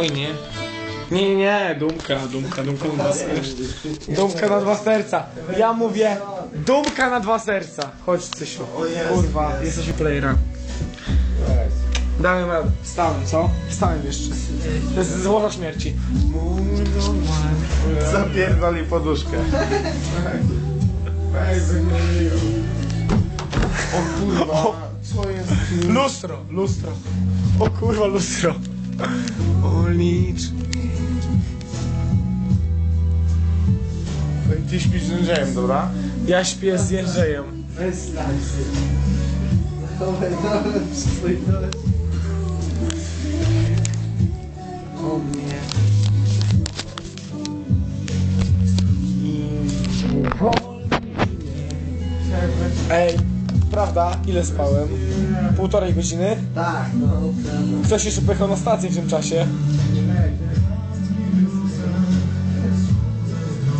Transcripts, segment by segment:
Oj, nie. Nie, nie, dumka, dumka, dumka na dwa serca. Dumka na dwa serca. Ja mówię, dumka na dwa serca. Chodź, Cysiu. Kurwa, jesteśmy playera. Dałem radę. Wstałem, co? Wstałem jeszcze. To jest złoża śmierci. Zapierdoli poduszkę. O kurwa, co jest? Lustro, lustro. O kurwa, lustro. O licz. Ty śpisz z Jędrzejem, dobra? Ja śpię z Jędrzejem. O mnie. Ej, prawda? Ile spałem? Półtorej godziny? Tak, no. Ktoś jeszcze pojechał na stację w tym czasie.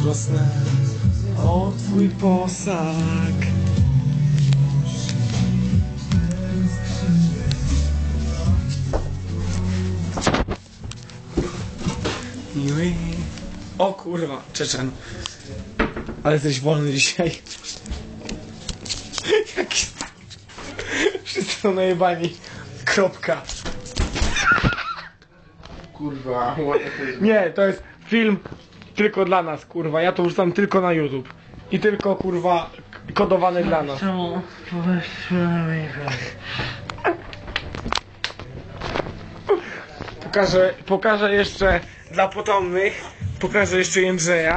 Rosnę o twój posag. O kurwa, Czeczen. Ale jesteś wolny dzisiaj. Jaki... Wszyscy są najebani. Kropka. Kurwa. Nie, to jest film tylko dla nas, kurwa. Ja to wrzucam tylko na YouTube. I tylko, kurwa, k- kodowany dla nas. Czemu Pokażę, pokażę jeszcze dla potomnych, pokażę jeszcze Jędrzeja.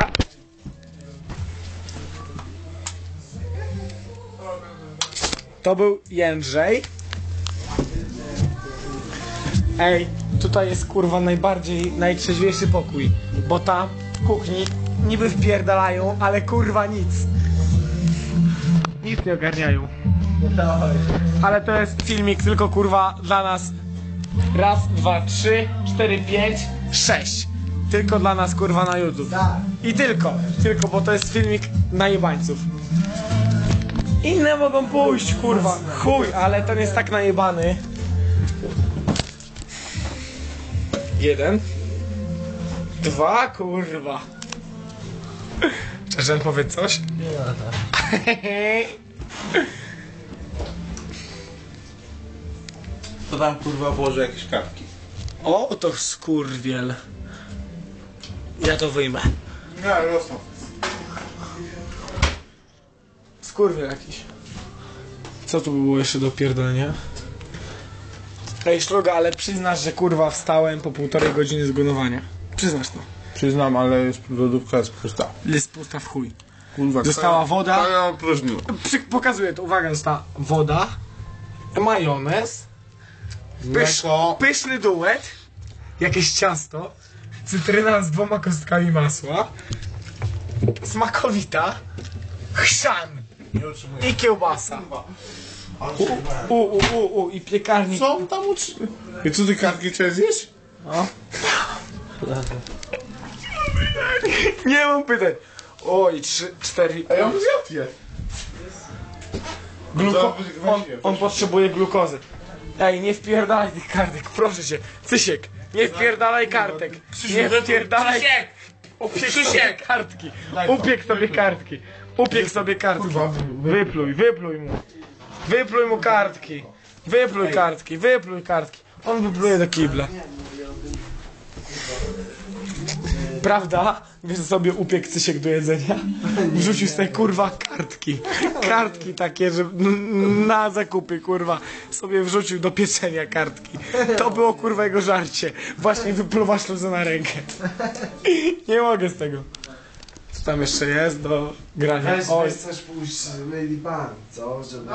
To był Jędrzej. Ej, tutaj jest kurwa najbardziej, najtrzeźwiejszy pokój, bo tam w kuchni niby wpierdalają, ale kurwa nic. Nic nie ogarniają. Ale to jest filmik tylko kurwa dla nas Raz, dwa, trzy, cztery, pięć, sześć. Tylko dla nas kurwa na YouTube. I tylko, tylko, bo to jest filmik na jebańców. Inne mogą pójść, kurwa. Chuj, ale ten jest tak najebany. Jeden. Dwa, kurwa. Czerzen, powiedz coś? Nie tak. To tam kurwa położę jakieś kartki. o, to skurwiel. Ja to wyjmę. Nie, rosną. Skurwiel jakiś. Co tu było jeszcze do pierdolenia? Ej, szluga, ale przyznasz, że kurwa wstałem po półtorej godziny zgonowania. Przyznasz to. Przyznam, ale jest lodówka jest pusta. Jest pusta w chuj. Kurwa, Została woda. opróżnił? Przy, pokazuję to, uwaga, została woda, majonez, pysz, Mleko. pyszny duet, jakieś ciasto, cytryna z dwoma kostkami masła, smakowita, chrzan i kiełbasa. U, u, u, u, i piekarnik. Co on tam uczy? I co ty kartki trzeba zjeść? No. Nie mam pytań. Oj, trzy, cztery. A ja bym zjadł je. Gluko... On, on potrzebuje glukozy. Ej, nie wpierdalaj tych kartek, proszę cię. Cysiek, nie wpierdalaj kartek. Nie wpierdalaj... Upiek sobie kartki. Upiek sobie kartki. Upiek sobie kartki. Wypluj, wypluj mu. Wypluj mu kartki. Wypluj kartki, wypluj kartki. On wypluje do kibla. Prawda? Wiesz sobie upiekł Cysiek do jedzenia? Wrzucił sobie kurwa kartki. Kartki takie, że na zakupy kurwa sobie wrzucił do pieczenia kartki. To było kurwa jego żarcie. Właśnie wypluwa śluzę na rękę. Nie mogę z tego. Co tam jeszcze jest do grania? Weź, Oj, chcesz pójść z Lady Pan, co? Żeby...